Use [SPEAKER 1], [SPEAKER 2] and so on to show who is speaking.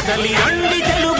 [SPEAKER 1] కదలి అండి తెలుగు